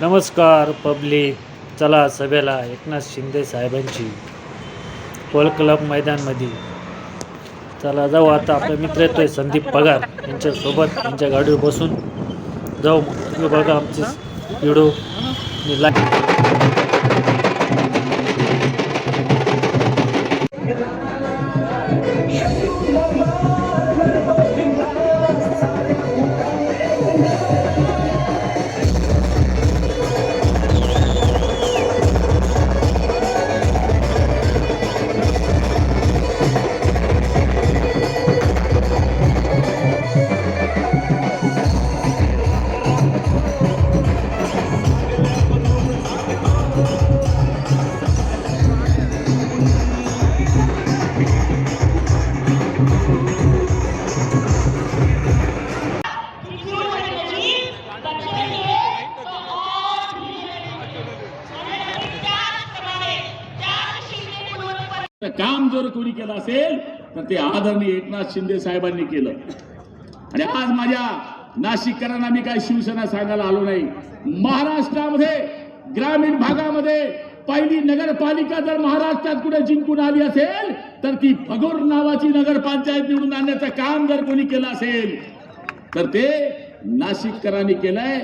नमस्कार पब्लिक. चला सभेला एकनाथ शिंदे साहेबांची पल क्लब मैदानमध्ये. चला जाऊ आता आपला मित्र येतोय संदीप पगार. यांच्यासोबत यांच्या गाडीवर बसून जाऊ मग. बघा आमचे व्हिडिओ लाईक काम जर कोणी केलं असेल तर ते आदरणीय एकनाथ शिंदे साहेबांनी केलं. आणि आज माझ्या नाशिककरांना मी काय शिवसेना सांगायला आलो नाही. महाराष्ट्रामध्ये ग्रामीण भागामध्ये पहिली नगरपालिका जर महाराष्ट्रात कुठे जिंकून आली असेल तर ती फगोर नावाची नगरपंचायत निवडून आणण्याचं काम जर कोणी केलं असेल तर ते नाशिककरांनी केलंय.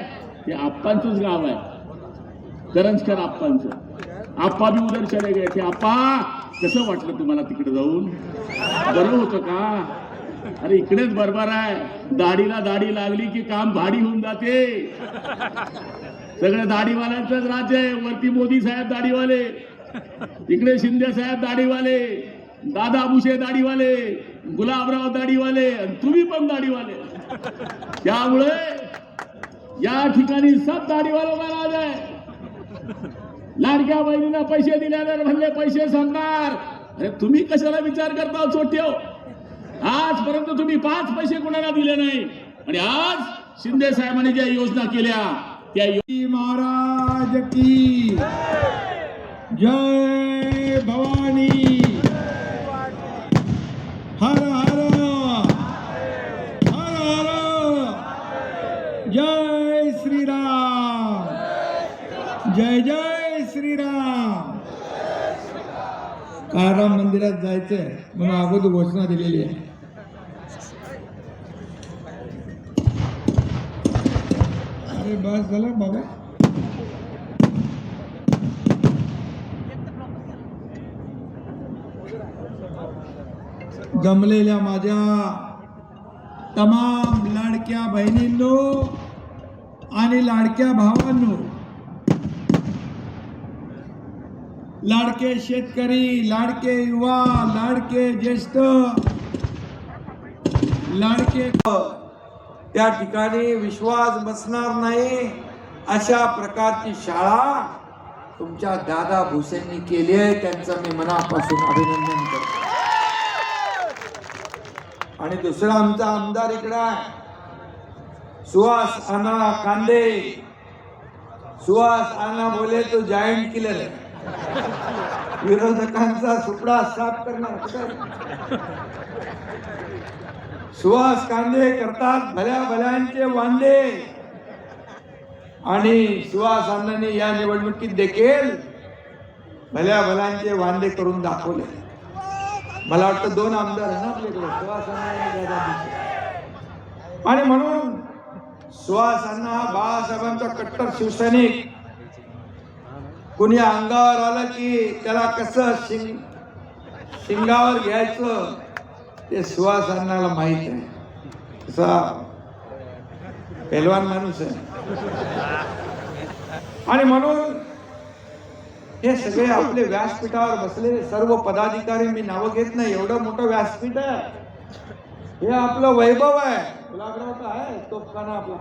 ते आप्पांचंच गाव आहे. करंजकर आप्पांचं. आप्पा बी उदर चले गए थे आप्पा कसं वाटलं तुम्हाला तिकडे जाऊन? बरं होतं का? अरे इकडेच बरोबर आहे. दाढीला दाढी लागली की काम भाडी होऊन जाते. सगळं दाढीवाल्यांचंच राज्य आहे. वरती मोदी साहेब दाढीवाले. इकडे शिंदे साहेब दाढीवाले. दादा भुसे दाढीवाले. गुलाबराव दाढीवाले. आणि तुम्ही पण दाढीवाले. त्यामुळे या ठिकाणी सब दाढीवालों का राज आहे? लाडक्या बहिणीला पैसे दिल्यावर म्हणले पैसे संपणार. अरे तुम्ही कशाला विचार करता चोट्यो? आजपर्यंत तुम्ही पाच पैसे कोणाला दिले नाही? आणि आज शिंदे साहेबांनी ज्या योजना केल्या त्या यो- महाराज की. जय भवानी हर हर हर हर जय श्रीराम जय जय श्रीराम. काळाराम मंदिरात जायचंय म्हणून अगोदर घोषणा दिलेली आहे. अरे बस झालं बाबा? जमलेल्या माझ्या तमाम लाडक्या बहिणींनो आणि लाडक्या भावांनो लाडके शेतकरी लाडके युवा लाडके ज्येष्ठ लाडके त्या ठिकाणी विश्वास बसणार नाही अशा प्रकारची शाळा तुमच्या दादा भुसेंनी केली आहे. त्यांचं मी मनापासून अभिनंदन करतो. आणि दुसरा आमचा आमदार इकडे आहे. सुहास आना कांदे. सुहास आना बोले तो जॉईंट किलर आहे. विरोधकांचा सुपडा साफ करणार सुहास कांदे करतात भल्या भल्यांचे वांदे. आणि सुहास अण्णांनी या निवडणुकीत देखील भल्या भल्यांचे वांदे करून दाखवले. मला वाटतं दोन आमदार आहे ना आपल्याकडे सुहास अण्णा आणि म्हणून सुहास अण्णा बाळासाहेबांचा कट्टर शिवसैनिक कुणी अंगावर आलं की त्याला कसं शिंग शिंगावर घ्यायचं ते सुवास अन्नाला माहीत आहे. तसा पेलवान माणूस आहे. आणि म्हणून हे सगळे आपले व्यासपीठावर बसलेले सर्व पदाधिकारी मी नावं घेत नाही एवढं मोठं व्यासपीठ आहे. हे आपलं वैभव आहे. गुलाबराव तर आहे तोफखाना आपला.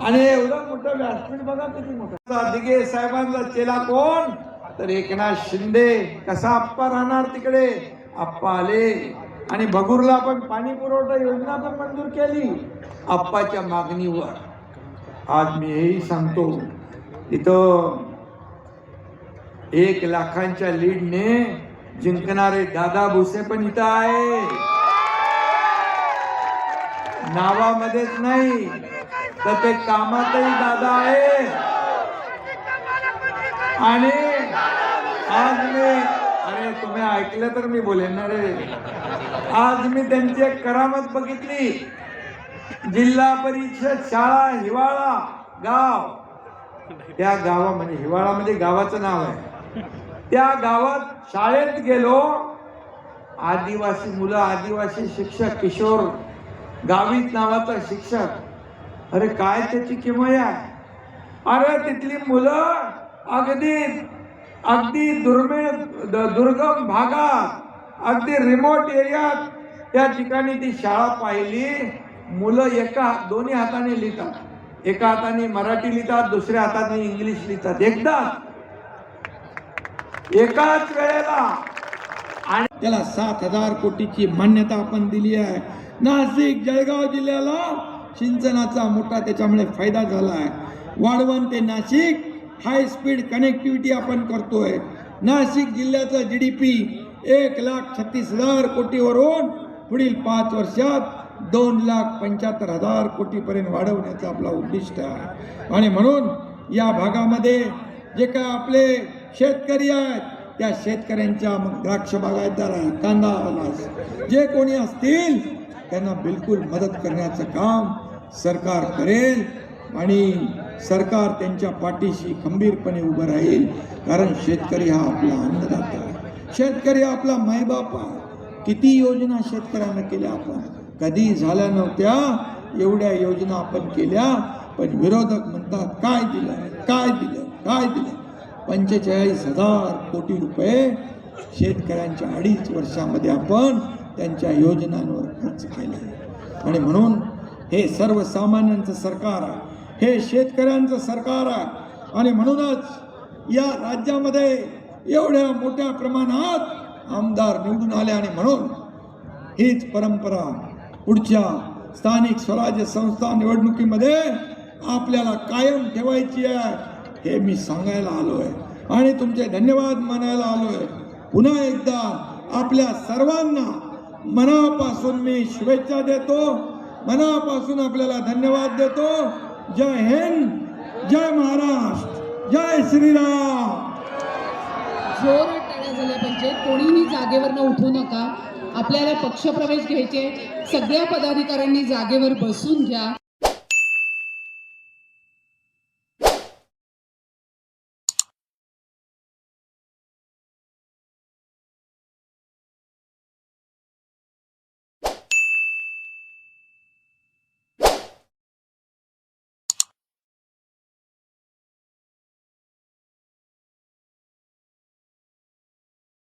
आणि- आणि एवढं मोठं व्यासपीठ बघा किती मोठं. दिगे साहेबांचा चेला कोण? तर एकनाथ शिंदे. कसा आप्पा राहणार तिकडे? आप्पा आले. आणि भगूरला पण पाणी पुरवठा योजना पण मंजूर केली. आप्पाच्या मागणीवर. आज मी हेही सांगतो इथं एक लाखांच्या लीडने जिंकणारे दादा भुसे पण इथं आहे नावामध्येच नाही. तर ते कामातही दादा आहे आणि आज मी अरे तुम्ही ऐकलं तर मी बोलेन ना रे. आज मी त्यांची एक करामत बघितली. जिल्हा परिषद शाळा हिवाळा गाव. त्या गावा म्हणजे हिवाळा म्हणजे गावाचं नाव आहे. त्या गावात शाळेत गेलो. आदिवासी मुलं आदिवासी शिक्षक किशोर गावित नावाचा शिक्षक. अरे काय त्याची किमया? आहे अरे तिथली मुलं अगदी अगदी दुर्मिळ दुर्गम भागात अगदी रिमोट एरियात त्या ठिकाणी ती शाळा पाहिली. मुलं एका दोन्ही हाताने लिहितात. एका हाताने मराठी लिहितात दुसऱ्या हाताने इंग्लिश लिहितात. एकदा एकाच वेळेला. आणि त्याला सात हजार कोटीची मान्यता आपण दिली आहे. नाशिक जळगाव जिल्ह्याला सिंचनाचा मोठा त्याच्यामुळे फायदा झाला आहे. वाढवण ते नाशिक हाय स्पीड कनेक्टिव्हिटी आपण करतोय. नाशिक जिल्ह्याचा जी डी पी एक लाख छत्तीस हजार कोटीवरून पुढील पाच वर्षात दोन लाख पंच्याहत्तर हजार कोटीपर्यंत वाढवण्याचं आपला उद्दिष्ट आहे. आणि म्हणून या भागामध्ये जे काय आपले शेतकरी आहेत त्या शेतकऱ्यांच्या मग द्राक्ष बागायतदार कांदा जे कोणी असतील त्यांना बिलकुल मदत करण्याचं काम सरकार करेल आणि सरकार त्यांच्या पाठीशी खंबीरपणे उभं राहील कारण शेतकरी हा आपला अन्नदाता आहे. शेतकरी आपला मायबाप आहे. किती योजना शेतकऱ्यांना केल्या आपण? कधी झाल्या नव्हत्या? एवढ्या योजना आपण केल्या पण विरोधक म्हणतात काय दिलं? काय दिलं? काय दिलं? पंचेचाळीस हजार कोटी रुपये शेतकऱ्यांच्या अडीच वर्षामध्ये आपण त्यांच्या योजनांवर खर्च केले. आणि म्हणून हे सर्वसामान्यांचं सरकार आहे हे शेतकऱ्यांचं सरकार आहे. आणि म्हणूनच या राज्यामध्ये एवढ्या मोठ्या प्रमाणात आमदार निवडून आले आणि म्हणून हीच परंपरा पुढच्या स्थानिक स्वराज्य संस्था निवडणुकीमध्ये आपल्याला कायम ठेवायची आहे हे मी सांगायला आलो आहे आणि तुमचे धन्यवाद मानायला आलो आहे पुन्हा एकदा आपल्या सर्वांना मनापासून मी शुभेच्छा देतो. मनापासून आपल्याला धन्यवाद देतो. जय हिंद जय महाराष्ट्र जय श्रीराम. जोरात टाळ्या झाल्या पाहिजे. कोणीही जागेवरनं उठू नका. आपल्याला पक्षप्रवेश घ्यायचे. सगळ्या पदाधिकाऱ्यांनी जागेवर बसून घ्या.